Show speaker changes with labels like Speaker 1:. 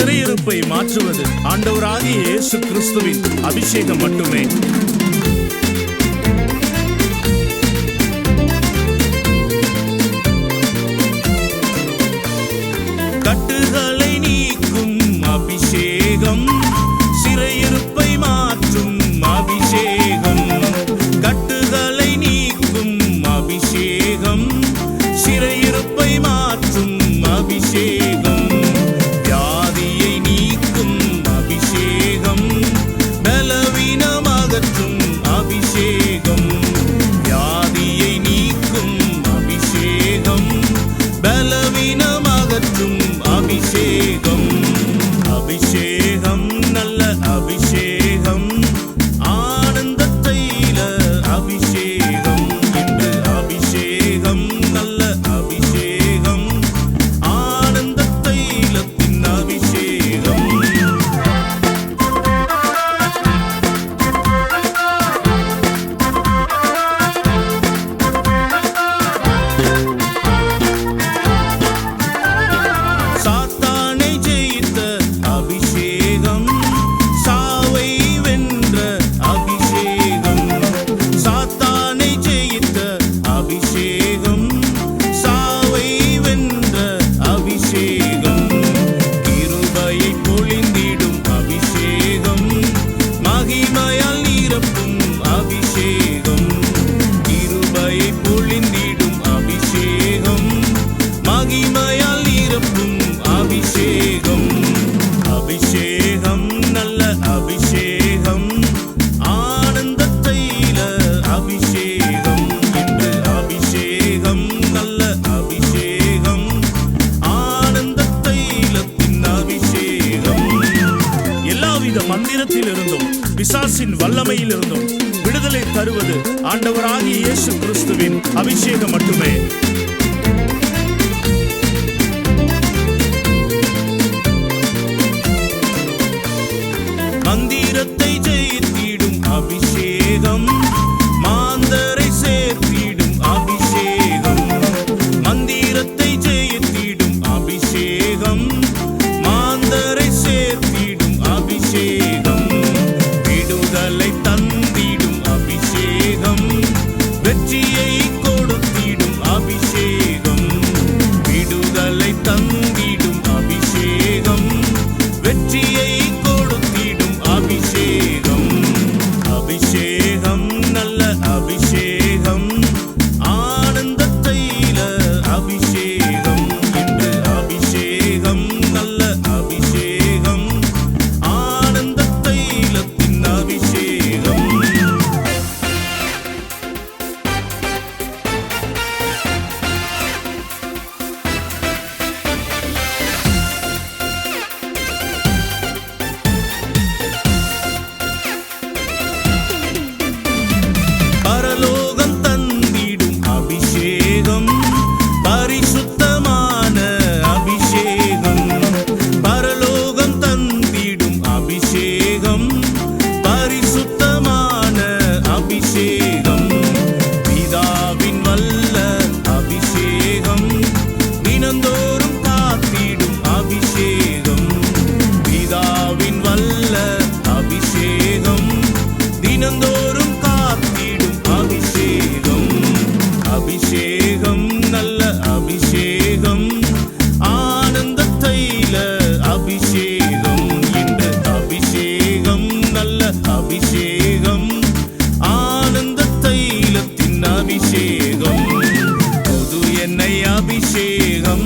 Speaker 1: சிறையிருப்பை மாற்றுவது ஆண்டவராகிய இயேசு கிறிஸ்துவின் அபிஷேகம் மட்டுமே. cliche நிரப்பும் அபிஷேகம். அபிஷேகம் நல்ல அபிஷேகம். ஆனந்த அபிஷேகம். என்று அபிஷேகம் நல்ல அபிஷேகம். ஆனந்த தைலத்தின் அபிஷேகம். எல்லாவித மந்திரத்தில் இருந்தும் பிசாசின் வல்லமையில் இருந்தும் விடுதலை தருவது ஆண்டவராகிய இயேசு கிறிஸ்துவின் அபிஷேகம் மட்டுமே. അഭിഷേകം.